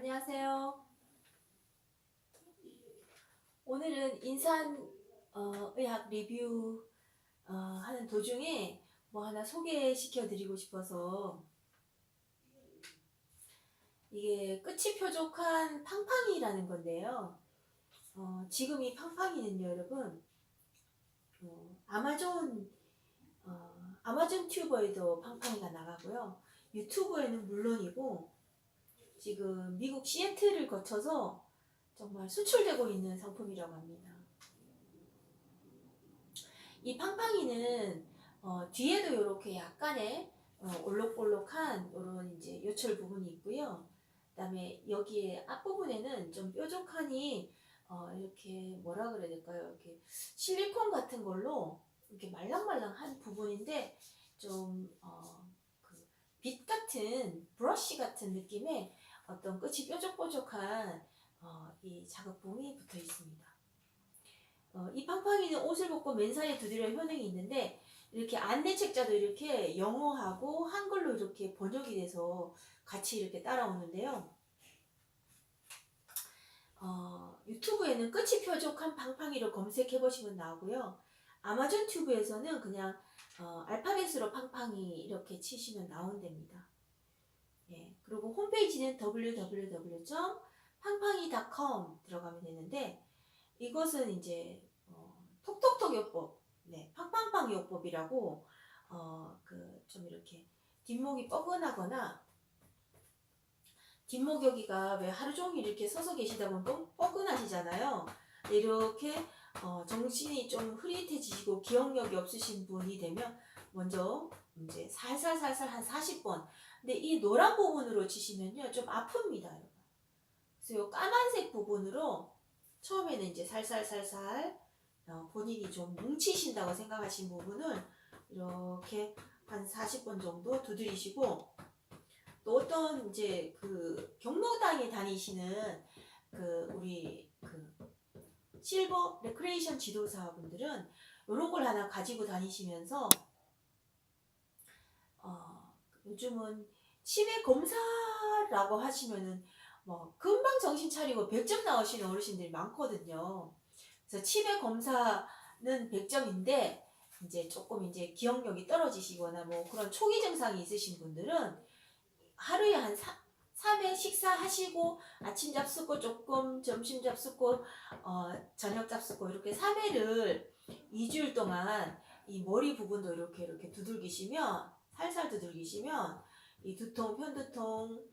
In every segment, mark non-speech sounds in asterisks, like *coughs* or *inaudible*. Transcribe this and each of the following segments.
안녕하세요. 오늘은 인산 어, 의학 리뷰 어, 하는 도중에 뭐 하나 소개시켜 드리고 싶어서 이게 끝이 뾰족한 팡팡이라는 건데요. 어, 지금 이 팡팡이는요, 여러분, 어, 아마존 어, 아마존 튜버에도 팡팡이가 나가고요. 유튜브에는 물론이고 지금 미국 시애틀을 거쳐서 정말 수출되고 있는 상품이라고 합니다. 이 팡팡이는 어, 뒤에도 이렇게 약간의 어, 올록볼록한 이런 이제 요철 부분이 있고요. 그다음에 여기에 앞부분에는 좀 뾰족하니 어, 이렇게 뭐라 그래야 될까요? 이렇게 실리콘 같은 걸로 이렇게 말랑말랑한 부분인데 좀 어, 그빛 같은 브러쉬 같은 느낌의 어떤 끝이 뾰족뾰족한 어, 이 자극봉이 붙어 있습니다. 어, 이 팡팡이는 옷을 벗고 맨살에 두드려 효능이 있는데 이렇게 안내 책자도 이렇게 영어하고 한글로 이렇게 번역이 돼서 같이 이렇게 따라오는데요. 어, 유튜브에는 끝이 뾰족한 팡팡이로 검색해 보시면 나오고요. 아마존 튜브에서는 그냥 어, 알파벳으로 팡팡이 이렇게 치시면 나온답니다. 예, 그리고 홈페이지는 www.팡팡이.com 들어가면 되는데 이것은 이제 어, 톡톡톡 요법, 네, 팡팡팡 요법이라고 어, 그 좀 이렇게 뒷목이 뻐근하거나 뒷목 여기가 왜 하루 종일 이렇게 서서 계시다 보면 뻐- 뻐근하시잖아요. 이렇게 어, 정신이 좀 흐릿해지시고 기억력이 없으신 분이 되면 먼저 이제 살살살살 한 40번. 근데 이 노란 부분으로 치시면요 좀 아픕니다. 그래서 이 까만색 부분으로 처음에는 이제 살살살살 어, 본인이 좀 뭉치신다고 생각하신 부분을 이렇게 한 40번 정도 두드리시고 또 어떤 이제 그 경로당에 다니시는 그 우리 그 실버 레크레이션 지도사분들은 이런 걸 하나 가지고 다니시면서 어, 요즘은 치매 검사라고 하시면은 뭐 금방 정신 차리고 100점 나오시는 어르신들이 많거든요. 그래서 치매 검사는 100점인데 이제 조금 이제 기억력이 떨어지시거나 뭐 그런 초기 증상이 있으신 분들은 하루에 한 3회 식사하시고 아침 잡수고 조금 점심 잡수고 어, 저녁 잡수고 이렇게 3회를 2주일 동안 이 머리 부분도 이렇게 이렇게 두들기시면 살살 두들기시면 이 두통, 편두통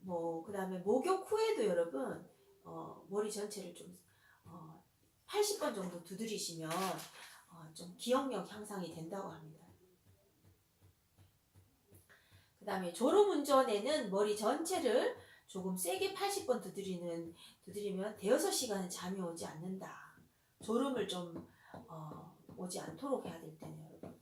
뭐 그 다음에 목욕 후에도 여러분 어, 머리 전체를 좀 어, 80번 정도 두드리시면 어, 좀 기억력 향상이 된다고 합니다. 그 다음에 졸음 운전에는 머리 전체를 조금 세게 80번 두드리는 두드리면 대여섯 시간은 잠이 오지 않는다. 졸음을 좀 어, 오지 않도록 해야 될 때는 여러분.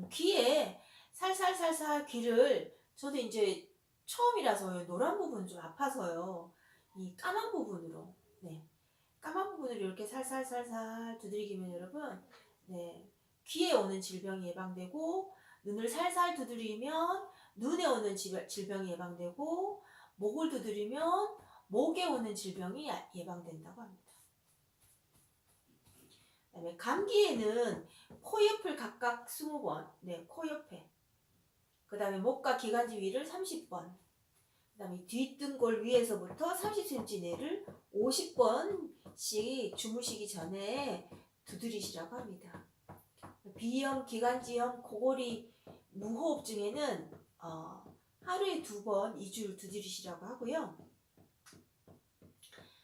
네. 그다음 귀에 살살살살 귀를 저도 이제 처음이라서 노란 부분 좀 아파서요. 이 까만 부분으로 네 까만 부분을 이렇게 살살살살 두드리기면 여러분 네 귀에 오는 질병이 예방되고 눈을 살살 두드리면 눈에 오는 질- 질병이 예방되고 목을 두드리면 목에 오는 질병이 야- 예방된다고 합니다. 그다음에 감기에는 코 옆을 각각 20번, 네, 코 옆에. 그다음에 목과 기관지 위를 30번. 그다음에 뒷등골 위에서부터 30cm 내를 50번씩 주무시기 전에 두드리시라고 합니다. 비염, 기관지염, 고골이 무호흡증에는 어, 하루에 두 번, 2주를 두드리시라고 하고요.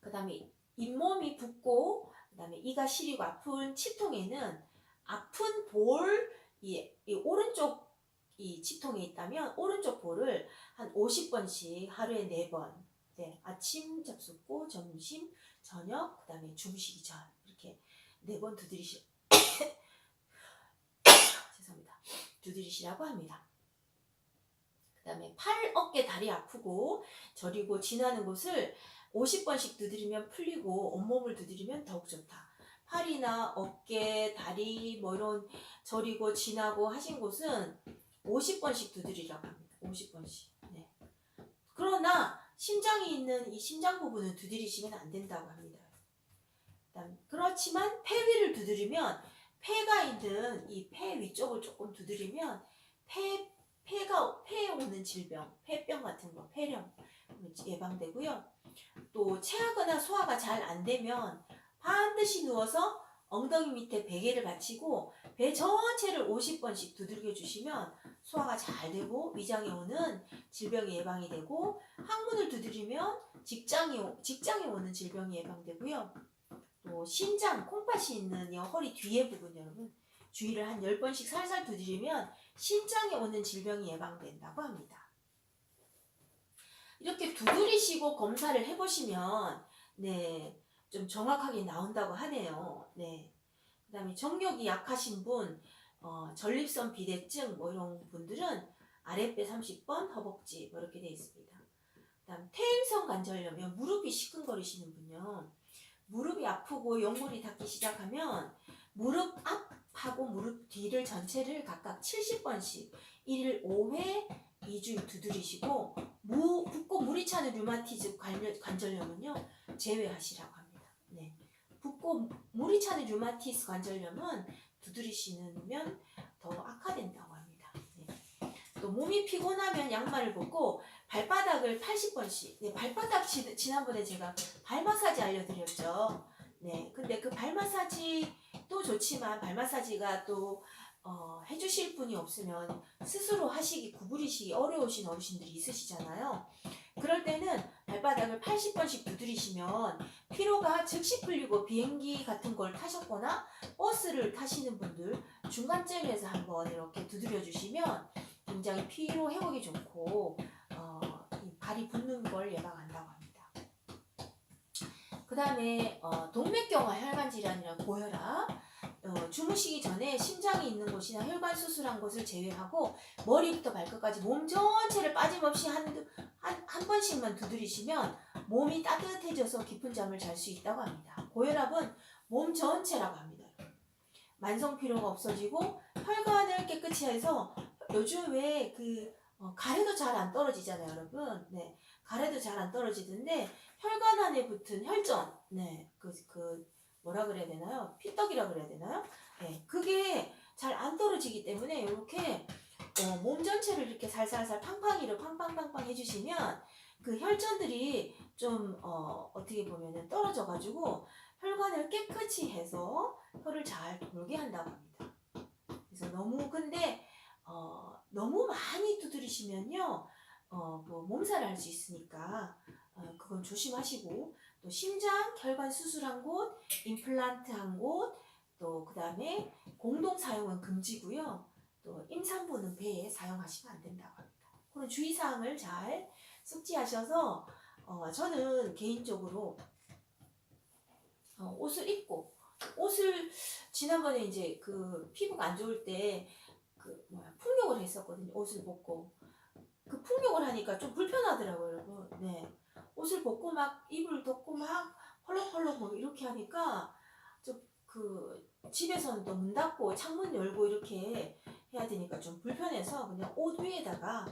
그 다음에 잇몸이 붓고, 그 다음에 이가 시리고 아픈 치통에는 아픈 볼, 이, 이 오른쪽 이 치통에 있다면 오른쪽 볼을 한 50번씩 하루에 4번. 네, 아침 잡숫고, 점심, 저녁, 그 다음에 주무시기 전. 이렇게 4번 두드리시, *coughs* 죄송합니다. 두드리시라고 합니다. 그 다음에 팔, 어깨, 다리 아프고 저리고 지나는 곳을 50번씩 두드리면 풀리고 온몸을 두드리면 더욱 좋다. 팔이나 어깨, 다리 뭐 이런 저리고 지나고 하신 곳은 50번씩 두드리라고 합니다. 50번씩. 네. 그러나 심장이 있는 이 심장 부분을 두드리시면 안 된다고 합니다. 그렇지만 폐 위를 두드리면 폐가 있는 이 폐 위쪽을 조금 두드리면 폐 폐가 폐에 질병, 폐병 같은 거, 폐렴 예방되고요. 또 체하거나 소화가 잘 안 되면 반드시 누워서 엉덩이 밑에 베개를 받치고 배 전체를 50번씩 두들겨 주시면 소화가 잘 되고 위장에 오는 질병이 예방이 되고 항문을 두드리면 직장이 오- 직장에 오는 질병이 예방되고요. 또 신장 콩팥이 있는 이 허리 뒤에 부분 여러분 주위를 한 10번씩 살살 두드리면 신장에 오는 질병이 예방된다고 합니다. 이렇게 두드리시고 검사를 해보시면 네, 좀 정확하게 나온다고 하네요. 네. 그 다음에 정력이 약하신 분, 어, 전립선 비대증 뭐 이런 분들은 아랫배 30번, 허벅지 뭐 이렇게 돼 있습니다. 그다음 퇴행성 관절염, 무릎이 시큰거리시는 분요. 무릎이 아프고 옆구리 닿기 시작하면 무릎 앞 하고 무릎 뒤를 전체를 각각 70번씩 1일 5회 2주일 두드리시고 무, 붓고 물이 차는 류마티즈 관절, 관절염은요 제외하시라고 합니다. 네. 붓고 물이 차는 류마티스 관절염은 두드리시면 더 악화된다고 합니다. 네. 또 몸이 피곤하면 양말을 벗고 발바닥을 80번씩 네, 발바닥 지, 지난번에 제가 발 마사지 알려드렸죠. 네, 근데 그 발 마사지 도 좋지만 발 마사지가 또 어, 해주실 분이 없으면 스스로 하시기 구부리시기 어려우신 어르신들이 있으시잖아요. 그럴 때는 발바닥을 80번씩 두드리시면 피로가 즉시 풀리고 비행기 같은 걸 타셨거나 버스를 타시는 분들 중간쯤에서 한번 이렇게 두드려 주시면 굉장히 피로 회복이 좋고 어, 이 발이 붓는 걸 예방한다고 합니다. 그 다음에 어, 동맥경화 혈관 질환이란 고혈압 어, 주무시기 전에 심장이 있는 곳이나 혈관 수술한 곳을 제외하고 머리부터 발끝까지 몸 전체를 빠짐없이 한, 한, 한 번씩만 두드리시면 몸이 따뜻해져서 깊은 잠을 잘 수 있다고 합니다. 고혈압은 몸 전체라고 합니다. 만성 피로가 없어지고 혈관을 깨끗이 해서 요즘 왜그 어, 가래도 잘 안 떨어지잖아요, 여러분. 네, 가래도 잘 안 떨어지던데 혈관 안에 붙은 혈전, 네, 그, 그 뭐라 그래야 되나요? 피떡이라 그래야 되나요? 네, 그게 잘 안 떨어지기 때문에 이렇게 어, 몸 전체를 이렇게 살살살 팡팡이를 팡팡팡팡 해주시면 그 혈전들이 좀 어, 어떻게 보면은 떨어져가지고 혈관을 깨끗이 해서 혈을 잘 돌게 한다고 합니다. 그래서 너무 근데 어, 너무 많이 두드리시면요, 어, 뭐 몸살을 할수 있으니까 어, 그건 조심하시고 또 심장 혈관 수술한 곳, 임플란트 한 곳, 또 그 다음에 공동 사용은 금지고요. 또 임산부는 배에 사용하시면 안 된다고 합니다. 그런 주의사항을 잘 숙지하셔서 어, 저는 개인적으로 어, 옷을 입고 옷을 지난번에 이제 그 피부가 안 좋을 때 그 뭐야 풍욕을 했었거든요. 옷을 벗고 그 풍욕을 하니까 좀 불편하더라고요, 여러분. 네. 옷을 벗고 막 이불 덮고 막 헐렁헐렁 뭐 이렇게 하니까 좀그 집에서는 또 문 닫고 창문 열고 이렇게 해야 되니까 좀 불편해서 그냥 옷 위에다가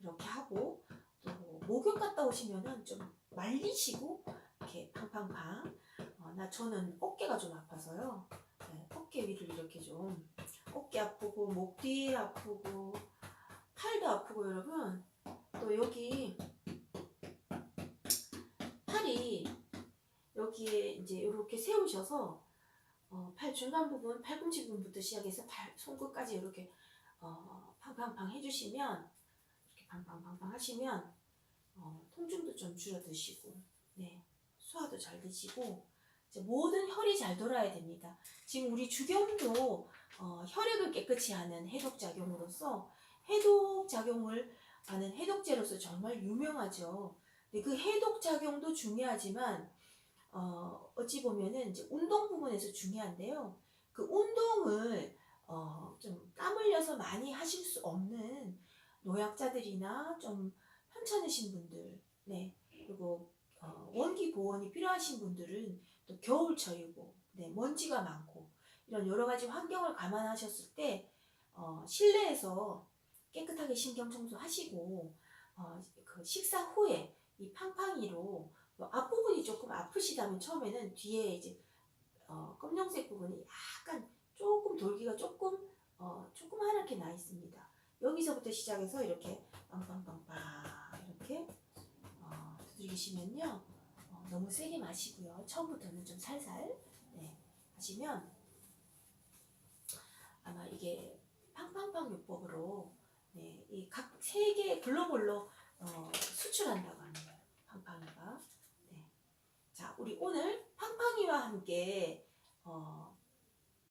이렇게 하고 또 목욕 갔다 오시면은 좀 말리시고 이렇게 팡팡팡 어, 나 저는 어깨가 좀 아파서요 네, 어깨 위를 이렇게 좀 어깨 아프고 목 뒤에 아프고 아프고 여러분 또 여기 팔이 여기에 이제 이렇게 세우셔서 어, 팔 중간 부분, 팔꿈치 부분부터 시작해서 발 손끝까지 이렇게 어, 팡팡팡 해주시면 이렇게 팡팡팡팡 하시면 어, 통증도 좀 줄어드시고 네 소화도 잘 되시고 모든 혈이 잘 돌아야 됩니다. 지금 우리 주경도 어, 혈액을 깨끗이 하는 해독 작용으로서 해독 작용을 하는 해독제로서 정말 유명하죠. 근데 그 해독 작용도 중요하지만 어, 어찌 보면은 이제 운동 부분에서 중요한데요. 그 운동을 어, 좀 땀 흘려서 많이 하실 수 없는 노약자들이나 좀 편찮으신 분들, 네 그리고 어, 원기 보온이 필요하신 분들은 또 겨울철이고, 네 먼지가 많고 이런 여러 가지 환경을 감안하셨을 때 어, 실내에서 깨끗하게 신경 청소하시고 어, 그 식사 후에 이 팡팡 팡팡이로 뭐 앞부분이 조금 아프시다면 처음에는 뒤에 이제 어, 검정색 부분이 약간 조금 돌기가 조금 어, 조그맣게 나 있습니다. 여기서부터 시작해서 이렇게 빵빵빵빵 이렇게 어, 두드리시면요 어, 너무 세게 마시고요. 처음부터는 좀 살살 네, 하시면 아마 이게 팡팡팡 요법으로 네, 이 각세 개의 글로벌로 어, 수출한다고 합니다. 팡팡이가. 네. 자, 우리 오늘 팡팡이와 함께 어,